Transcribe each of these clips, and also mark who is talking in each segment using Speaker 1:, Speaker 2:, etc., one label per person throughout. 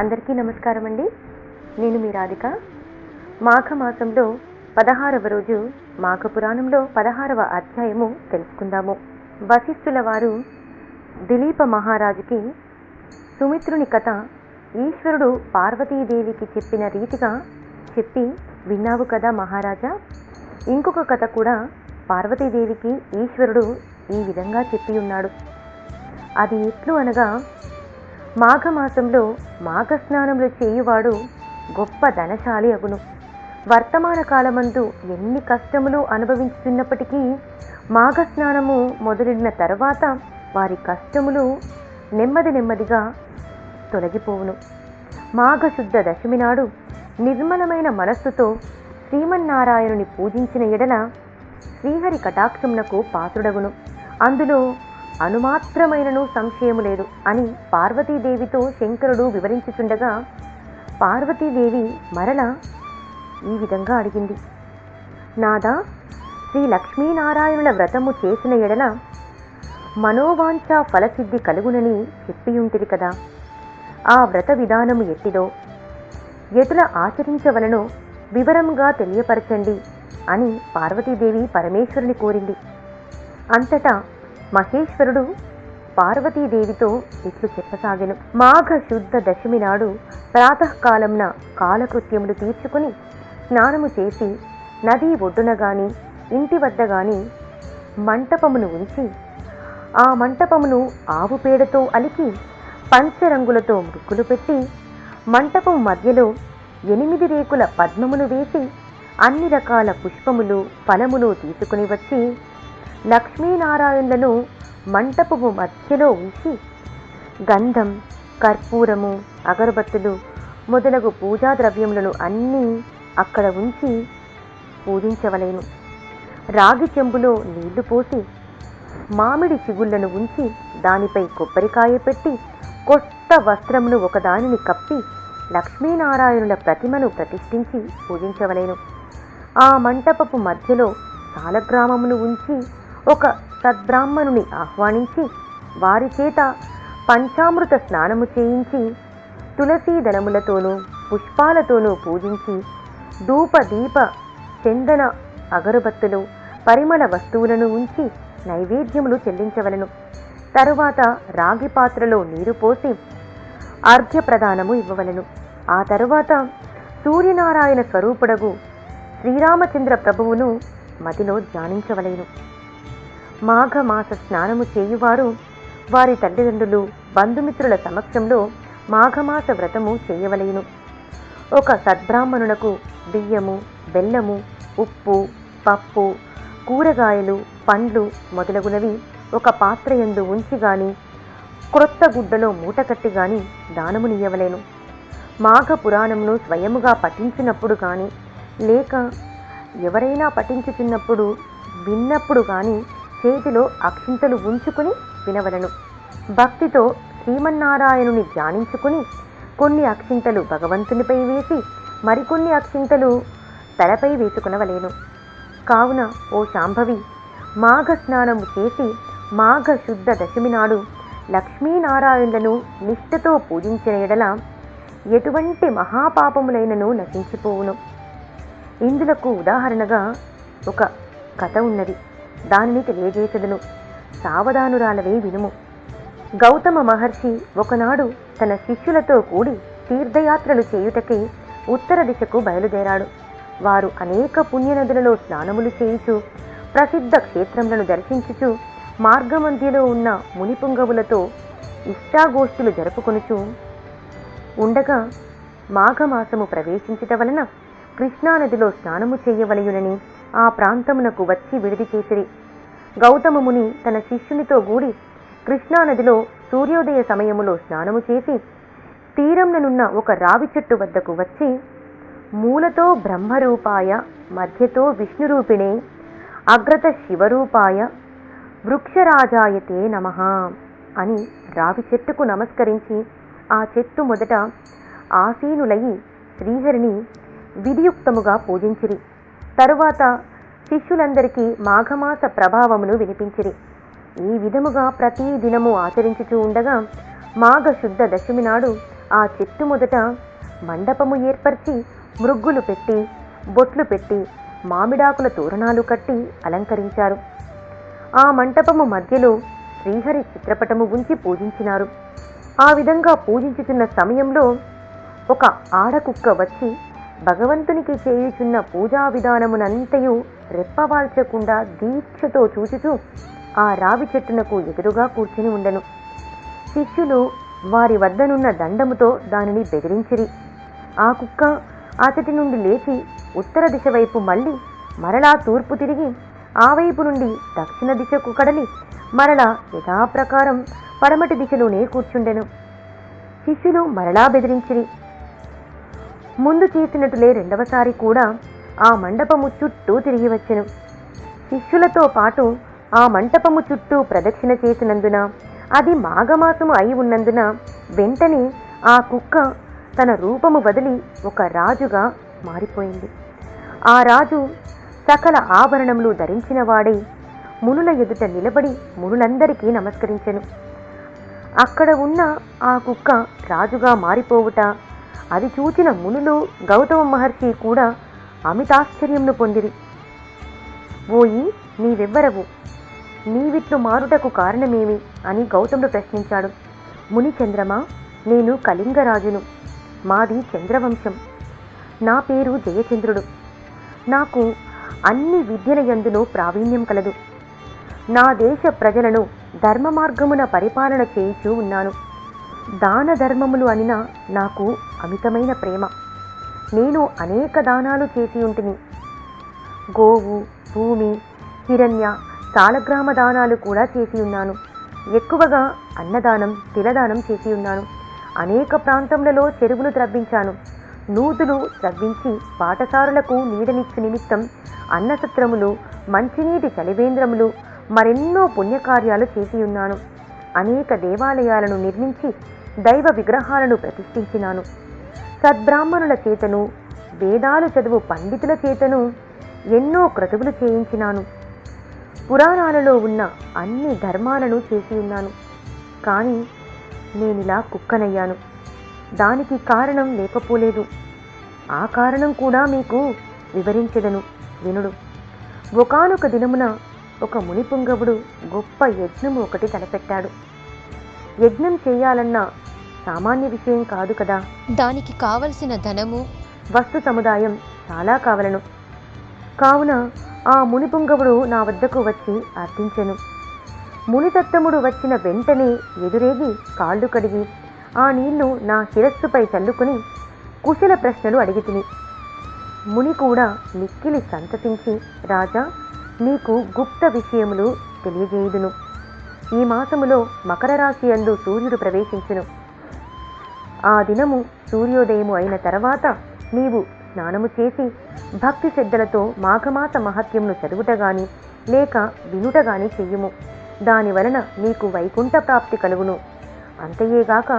Speaker 1: అందరికీ నమస్కారం అండి. నేను మీ రాధిక. మాఘమాసంలో పదహారవ రోజు మాఘ పురాణంలో పదహారవ అధ్యాయము తెలుసుకుందాము. వశిష్ఠుల వారు దిలీప మహారాజుకి సుమిత్రుని కథ ఈశ్వరుడు పార్వతీదేవికి చెప్పిన రీతిగా చెప్పి విన్నావు కదా మహారాజా? ఇంకొక కథ కూడా పార్వతీదేవికి ఈశ్వరుడు ఈ విధంగా చెప్పి ఉన్నాడు. అది ఎట్లు అనగా మాఘమాసంలో మాఘస్నానములు చేయువాడు గొప్ప ధనశాలి అగును. వర్తమాన కాలమందు ఎన్ని కష్టములు అనుభవించుతున్నప్పటికీ మాఘస్నానము మొదలైన తర్వాత వారి కష్టములు నెమ్మది నెమ్మదిగా తొలగిపోవును. మాఘశుద్ధ దశమి నాడు నిర్మలమైన మనస్సుతో శ్రీమన్నారాయణుని పూజించిన ఎడల శ్రీహరి కటాక్షమునకు పాత్రుడగును. అందులో అనుమాత్రమైనను సంశయము లేదు అని పార్వతీదేవితో శంకరుడు వివరించుచుండగా పార్వతీదేవి మరల ఈ విధంగా అడిగింది. నాదా శ్రీ లక్ష్మీనారాయణుల వ్రతము చేసిన ఎడల మనోవాంఛ ఫలసిద్ధి కలుగునని చెప్పియుంటిరి కదా. ఆ వ్రత విధానము ఎట్టిదో ఎటుల ఆచరించవలనో వివరంగా తెలియపరచండి అని పార్వతీదేవి పరమేశ్వరుని కోరింది. అంతటా మహేశ్వరుడు పార్వతీదేవితో ఇట్లు చెప్పసాగెను. మాఘ శుద్ధ దశమి నాడు ప్రాతకాలంన కాలకృత్యములు తీర్చుకుని స్నానము చేసి నదీ ఒడ్డున గాని ఇంటి వద్ద గాని మంటపమును ఉంచి ఆ మంటపమును ఆవు పేడతో అలికి పంచరంగులతో ముగ్గులు పెట్టి మంటపం మధ్యలో ఎనిమిది రేకుల పద్మమును వేసి అన్ని రకాల పుష్పములు ఫలములు తీసుకుని వచ్చి లక్ష్మీనారాయణులను మంటపము మధ్యలో ఉంచి గంధం కర్పూరము అగరబత్తులు మొదలగు పూజా ద్రవ్యములను అన్నీ అక్కడ ఉంచి పూజించవలేను. రాగి చెంబులో నీళ్ళు పోసి మామిడి చిగుళ్ళను ఉంచి దానిపై కొబ్బరికాయ పెట్టి కొత్త వస్త్రమును ఒకదానిని కప్పి లక్ష్మీనారాయణుల ప్రతిమను ప్రతిష్ఠించి పూజించవలేను. ఆ మంటపపు మధ్యలో సాలగ్రామమును ఉంచి ఒక సద్బ్రాహ్మణుని ఆహ్వానించి వారి చేత పంచామృత స్నానము చేయించి తులసీ దళములతోనూ పుష్పాలతోనూ పూజించి ధూప దీప చందన అగరబత్తులు పరిమళ వస్తువులను ఉంచి నైవేద్యములు చెల్లించవలను. తరువాత రాగి పాత్రలో నీరు పోసి అర్ఘ్య ప్రదానము ఇవ్వవలను. ఆ తరువాత సూర్యనారాయణ స్వరూపుడగు శ్రీరామచంద్ర ప్రభువును మదిలో ధ్యానించవలేను. మాఘమాస స్నానము చేయువారు వారి తల్లిదండ్రులు బంధుమిత్రుల సమక్షంలో మాఘమాస వ్రతము చేయవలేను. ఒక సద్బ్రాహ్మణునకు బియ్యము బెల్లము ఉప్పు పప్పు కూరగాయలు పండ్లు మొదలగునవి ఒక పాత్ర యందు ఉంచి గాని క్రొత్త గుడ్డలో మూటకట్టి గాని దానమునియ్యవలేను మాఘ పురాణమును స్వయముగా పఠించినప్పుడు కానీ లేక ఎవరైనా పఠించుచున్నప్పుడు విన్నప్పుడు కానీ చేతిలో అక్షింతలు ఉంచుకుని వినవలను. భక్తితో శ్రీమన్నారాయణుని ధ్యానించుకుని కొన్ని అక్షింతలు భగవంతునిపై వేసి మరికొన్ని అక్షింతలు తలపై వేసుకునవలేను. కావున ఓ శాంభవి మాఘ స్నానము చేసి మాఘ శుద్ధ దశమి నాడు లక్ష్మీనారాయణులను నిష్ఠతో పూజించిన ఎడల ఎటువంటి మహాపాపములైనను నశించిపోవును. ఇందులకు ఉదాహరణగా ఒక కథ ఉన్నది. దానిని తెలియజేసదును. సావధానురాలవే వినుము. గౌతమ మహర్షి ఒకనాడు తన శిష్యులతో కూడి తీర్థయాత్రలు చేయుటకై ఉత్తర దిశకు బయలుదేరాడు. వారు అనేక పుణ్యనదులలో స్నానములు చేయుచు ప్రసిద్ధ క్షేత్రములను దర్శించుచు మార్గమధ్యలో ఉన్న మునిపుంగవులతో ఇష్టాగోష్ఠులు జరుపుకొనుచు ఉండగా మాఘమాసము ప్రవేశించుట వలన కృష్ణానదిలో స్నానము చేయవలయునని ఆ ప్రాంతమునకు వచ్చి విడిది చేసిరి. గౌతమముని తన శిష్యునితో గూడి కృష్ణానదిలో సూర్యోదయ సమయములో స్నానము చేసి తీరంననున్న ఒక రావి చెట్టు వద్దకు వచ్చి మూలతో బ్రహ్మరూపాయ మధ్యతో విష్ణురూపిణే అగ్రత శివరూపాయ వృక్షరాజాయతే నమ అని రావి చెట్టుకు నమస్కరించి ఆ చెట్టు మొదట ఆసీనులయి శ్రీహరిని విధియుక్తముగా పూజించిరి. తరువాత శిష్యులందరికీ మాఘమాస ప్రభావమును వినిపించిరి. ఈ విధముగా ప్రతి దినము ఆచరించుచూ ఉండగా మాఘ శుద్ధ దశమి నాడు ఆ చెట్టు మొదట మండపము ఏర్పరిచి మృగ్గులు పెట్టి బొట్లు పెట్టి మామిడాకుల తోరణాలు కట్టి అలంకరించారు. ఆ మంటపము మధ్యలో శ్రీహరి చిత్రపటము ఉంచి పూజించినారు. ఆ విధంగా పూజించుతున్న సమయంలో ఒక ఆడకుక్క వచ్చి భగవంతునికి చేయుచున్న పూజా విధానమునంతయు రెప్పవాల్చకుండా దీక్షతో చూచుతూ ఆ రావి చెట్టునకు ఎదురుగా కూర్చుని ఉండెను. శిష్యులు వారి వద్దనున్న దండముతో దానిని బెదిరించిరి. ఆ కుక్క అతటి నుండి లేచి ఉత్తర దిశ వైపు మళ్ళీ మరలా తూర్పు తిరిగి ఆ వైపు నుండి దక్షిణ దిశకు కడలి మరలా యథాప్రకారం పడమటి దిశలోనే కూర్చుండెను. శిష్యులు మరలా బెదిరించిరి. ముందు చేసినట్లే రెండవసారి కూడా ఆ మండపము చుట్టూ తిరిగి వచ్చెను. శిష్యులతో పాటు ఆ మంటపము చుట్టూ ప్రదక్షిణ చేసినందున అది మాఘమాసము అయి ఉన్నందున వెంటనే ఆ కుక్క తన రూపము వదిలి ఒక రాజుగా మారిపోయింది. ఆ రాజు సకల ఆభరణములు ధరించిన వాడై మునుల ఎదుట నిలబడి మునులందరికీ నమస్కరించెను. అక్కడ ఉన్న ఆ కుక్క రాజుగా మారిపోవుట అది చూచిన మునులు గౌతమ మహర్షి కూడా అమితాశ్చర్యంను పొందిరి. ఓయి నీవెవ్వరవు? నీవిట్లు మారుటకు కారణమేమి? అని గౌతముడు ప్రశ్నించాడు. ముని చంద్రమా నేను కళింగరాజును. మాది చంద్రవంశం. నా పేరు జయచంద్రుడు. నాకు అన్ని విద్యల యందులో ప్రావీణ్యం కలదు. నా దేశ ప్రజలను ధర్మ మార్గమున పరిపాలన చేయిచూ ఉన్నాను. దాన ధర్మములు అనిన నాకు అమితమైన ప్రేమ. నేను అనేక దానాలు చేసి ఉంటిని. గోవు భూమి హిరణ్య సాలగ్రామ దానాలు కూడా చేసి ఉన్నాను. ఎక్కువగా అన్నదానం తిలదానం చేసి ఉన్నాను. అనేక ప్రాంతములలో చెరువులు త్రవ్వించాను నూతులు త్రవ్వించి పాఠశాలలకు నీడనిచ్చు నిమిత్తం అన్నసత్రములు మంచినీటి చలివేంద్రములు మరెన్నో పుణ్యకార్యాలు చేసి ఉన్నాను. అనేక దేవాలయాలను నిర్మించి దైవ విగ్రహాలను ప్రతిష్ఠించినాను. సద్బ్రాహ్మణుల చేతను వేదాలు చదువు పండితుల చేతను ఎన్నో క్రతువులు చేయించినాను. పురాణాలలో ఉన్న అన్ని ధర్మాలను చేసి ఉన్నాను. కానీ నేనిలా కుక్కనయ్యాను. దానికి కారణం లేకపోలేదు. ఆ కారణం కూడా మీకు వివరించెదను వినుడు. ఒకానొక దినమున ఒక మునిపుంగవుడు గొప్ప యజ్ఞము ఒకటి తలపెట్టాడు యజ్ఞం చేయాలన్న సామాన్య విషయం కాదు కదా.
Speaker 2: దానికి కావలసిన ధనము
Speaker 1: వస్తు సముదాయం చాలా కావలను. కావున ఆ మునిపుంగవుడు నా వద్దకు వచ్చి అర్థించెను మునితత్తముడు వచ్చిన వెంటనే ఎదురేగి కాళ్ళు కడిగి ఆ నీళ్ళు నా శిరస్సుపై చల్లుకుని కుశల ప్రశ్నలు అడిగి తిని. ముని కూడా మిక్కిలి సంతసించి రాజా నీకు గుప్త విషయములు తెలియజేయుదును. ఈ మాసములో మకర రాశి అందు సూర్యుడు ప్రవేశించును. ఆ దినము సూర్యోదయము అయిన తర్వాత నీవు స్నానము చేసి భక్తి శ్రద్ధలతో మాఘమాస మహత్యమును చదువుట గాని లేక వినుట గాని చెయ్యుము. దాని వలన నీకు వైకుంఠ ప్రాప్తి కలుగును. అంతయేగాక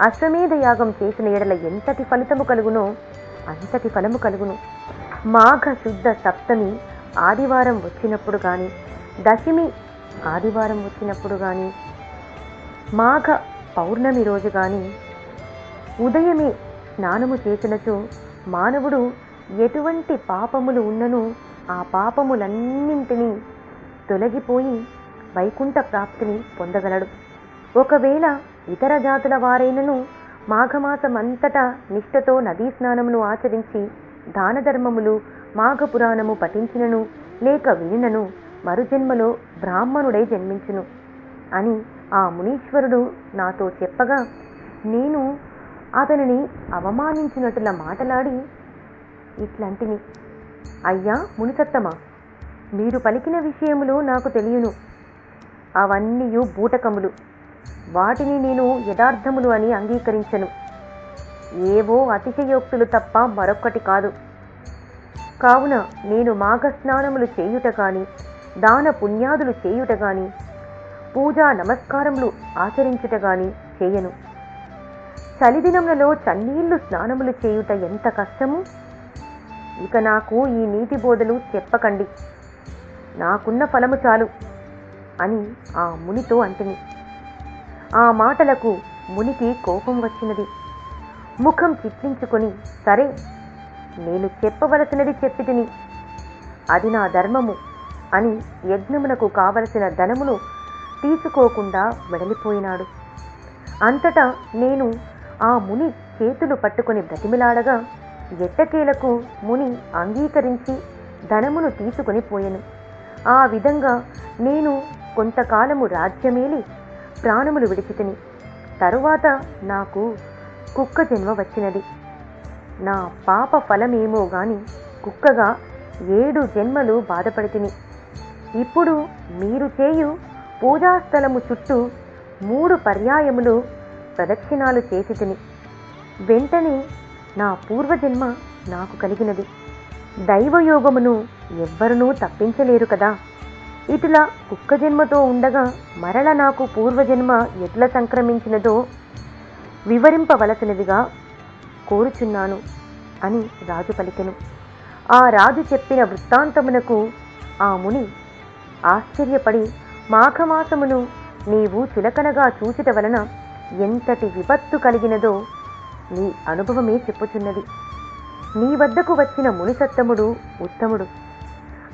Speaker 1: అశ్వమేధ యాగం చేసిన ఎడల ఎంతటి ఫలితము కలుగునో అంతటి ఫలము కలుగును. మాఘ శుద్ధ సప్తమి ఆదివారం వచ్చినప్పుడు కానీ దశమి ఆదివారం వచ్చినప్పుడు కానీ మాఘ పౌర్ణమి రోజు కానీ ఉదయమే స్నానము చేసినచో మానవుడు ఎటువంటి పాపములు ఉన్ననో ఆ పాపములన్నింటినీ తొలగిపోయి వైకుంఠ ప్రాప్తిని పొందగలడు. ఒకవేళ ఇతర జాతుల వారైనను మాఘమాసమంతటా నిష్ఠతో నదీ స్నానమును ఆచరించి దాన ధర్మములు మాఘపురాణము పఠించినను లేక వినినను మరుజన్మలో బ్రాహ్మణుడై జన్మించును. అని ఆ మునీశ్వరుడు నాతో చెప్పగా నేను అతనిని అవమానించినట్ల మాటలాడి ఇట్లాంటిని. అయ్యా మునిసత్తమా మీరు పలికిన విషయములు నాకు తెలియను. అవన్నీయు బూటకములు. వాటిని నేను యథార్థములు అని అంగీకరించను. ఏవో అతిశయోక్తులు తప్ప మరొక్కటి కాదు. కావున నేను మాఘస్నానములు చేయుట కానీ దాన పుణ్యాదులు చేయుట కానీ పూజా నమస్కారములు ఆచరించుట కానీ చేయను. చలిదినములలో చన్నీళ్ళు స్నానములు చేయుట ఎంత కష్టము? ఇక నాకు ఈ నీతి బోధలు చెప్పకండి. నాకున్న ఫలము చాలు అని ఆ మునితో అంటిని. ఆ మాటలకు మునికి కోపం వచ్చినది. ముఖం చిట్లించుకొని సరే నేను చెప్పవలసినది చెప్పి తిని అది నా ధర్మము అని యజ్ఞమునకు కావలసిన ధనమును తీసుకోకుండా వెడలిపోయినాడు. అంతటా నేను ఆ ముని చేతులు పట్టుకొని బ్రతిమిలాడగా ఎట్టకేలకు ముని అంగీకరించి ధనమును తీసుకొని పోయెను. ఆ విధంగా నేను కొంతకాలము రాజ్యమేలి ప్రాణములు విడిచితిని. తరువాత నాకు కుక్క జన్మ వచ్చినది. నా పాప ఫలమేమో గాని కుక్కగా ఏడు జన్మలు బాధపడితిని. ఇప్పుడు మీరు చేయు పూజాస్థలము చుట్టూ మూడు పర్యాయములు ప్రదక్షిణాలు చేసి తిని వెంటనే నా పూర్వజన్మ నాకు కలిగినది. దైవయోగమును ఎవ్వరునూ తప్పించలేరు కదా. ఇటులా కుక్క జన్మతో ఉండగా మరల నాకు పూర్వజన్మ ఎట్ల సంక్రమించినదో వివరింపవలసినదిగా కోరుచున్నాను అని రాజు పలికెను. ఆ రాజు చెప్పిన వృత్తాంతమునకు ఆ ముని ఆశ్చర్యపడి మాఘమాసమును నీవు చులకనగా చూచుట వలన ఎంతటి విపత్తు కలిగినదో నీ అనుభవమే చెప్పుచున్నది. నీ వద్దకు వచ్చిన మునిసత్తముడు ఉత్తముడు.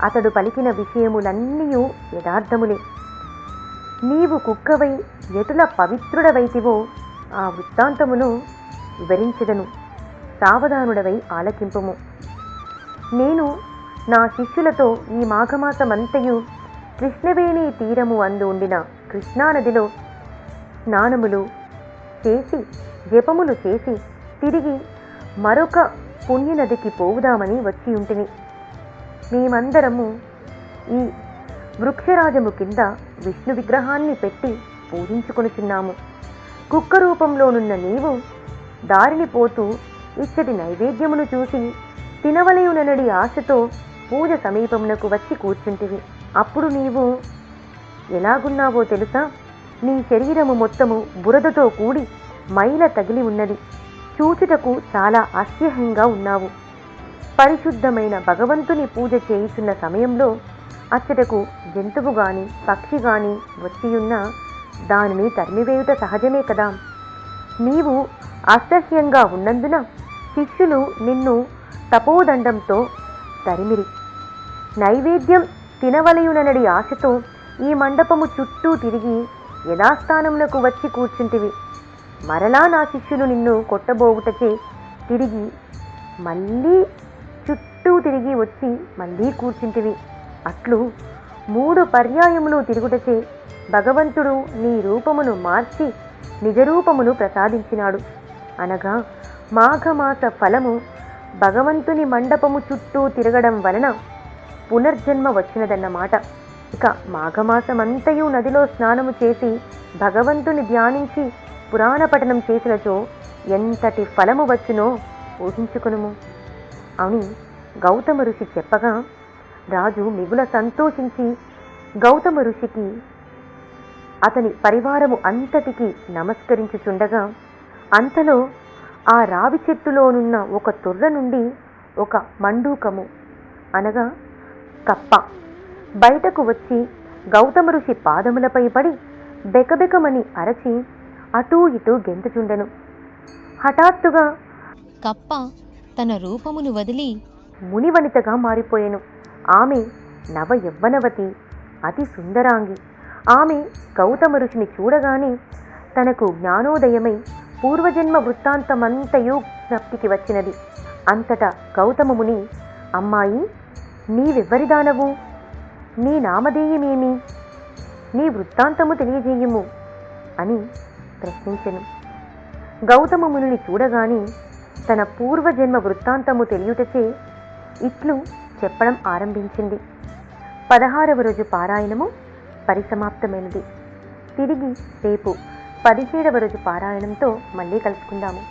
Speaker 1: అతడు పలికిన విషయములన్నీ యథార్థములే. నీవు కుక్కవై ఎటుల పవిత్రుడవైతివో ఆ వృత్తాంతమును వివరించదను. సావధానుడవై ఆలకింపుము. నేను నా శిష్యులతో ఈ మాఘమాసమంతయు కృష్ణవేణి తీరము అందు ఉండిన కృష్ణానదిలో స్నానములు చేసి జపములు చేసి తిరిగి మరొక పుణ్యనదికి పోవుదామని వచ్చి ఉంటిని మేమందరము ఈ వృక్షరాజము కింద విష్ణు విగ్రహాన్ని పెట్టి పూజించుకొనుచున్నాము. కుక్క రూపంలోనున్న నీవు దారిని పోతూ ఇచ్చటి నైవేద్యమును చూసి తినవలయుననడి ఆశతో పూజ సమీపమునకు వచ్చి కూర్చుంటివి. అప్పుడు నీవు ఎలాగున్నావో తెలుసా? నీ శరీరము మొత్తము బురదతో కూడి మైల తగిలి ఉన్నది. చూచుటకు చాలా అసహ్యంగా ఉన్నావు. పరిశుద్ధమైన భగవంతుని పూజ చేయుచున్న సమయంలో అచ్చటకు జంతువు గాని పక్షి గాని వచ్చియున్న దానిని తరిమివేయుట సహజమే కదా? నీవు అసహ్యంగా ఉన్నందున శిష్యులు నిన్ను తపోదండంతో తరిమిరి. నైవేద్యం తినవలయుననడి ఆశతో ఈ మండపము చుట్టూ తిరిగి యథాస్థానమునకు వచ్చి కూర్చుంటివి. మరలా నా శిష్యులు నిన్ను కొట్టబోగుటచే తిరిగి మళ్ళీ చుట్టూ తిరిగి వచ్చి మళ్ళీ కూర్చుంటివి. అట్లు మూడు పర్యాయములు తిరుగుటచే భగవంతుడు నీ రూపమును మార్చి నిజరూపమును ప్రసాదించినాడు. అనగా మాఘమాస ఫలము భగవంతుని మండపము చుట్టూ తిరగడం వలన పునర్జన్మ వచ్చినదన్నమాట. ఇక మాఘమాసమంతయు నదిలో స్నానము చేసి భగవంతుని ధ్యానించి పురాణ పఠనం చేసినచో ఎంతటి ఫలము వచ్చునో ఊహించుకునుము. అని గౌతమ ఋషి చెప్పగా రాజు మిగుల సంతోషించి గౌతమ ఋషికి అతని పరివారము అంతటికి నమస్కరించుచుండగా అంతలో ఆ రావి చెట్టులోనున్న ఒక తొర్ర నుండి ఒక మండూకము అనగా కప్ప. బయటకు వచ్చి గౌతమ ఋషి పాదములపై పడి బెకబెకమని అరచి అటూ ఇటూ గెంతుచుండెను. హఠాత్తుగా
Speaker 2: కప్ప తన రూపమును వదిలి
Speaker 1: మునివనితగా మారిపోయెను. ఆమె నవ యవ్వనవతి అతి సుందరాంగి. ఆమె గౌతమ ఋషిని చూడగానే తనకు జ్ఞానోదయమై పూర్వజన్మ వృత్తాంతమంతయు జ్ఞప్తికి వచ్చినది. అంతటా గౌతమముని అమ్మాయి అమ్మాయి నీవెవ్వరిదానవు? నీ నామధేయమేమి? నీ వృత్తాంతము తెలియజేయుము? అని ప్రశ్నించెను. గౌతమముని చూడగాని చూడగానే తన పూర్వజన్మ వృత్తాంతము తెలియుటచే ఇట్లు చెప్పడం ఆరంభించింది. పదహారవ రోజు పారాయణము పరిసమాప్తమైనది. తిరిగి రేపు పదిహేడవ రోజు పారాయణంతో మళ్ళీ కలుసుకుందాము.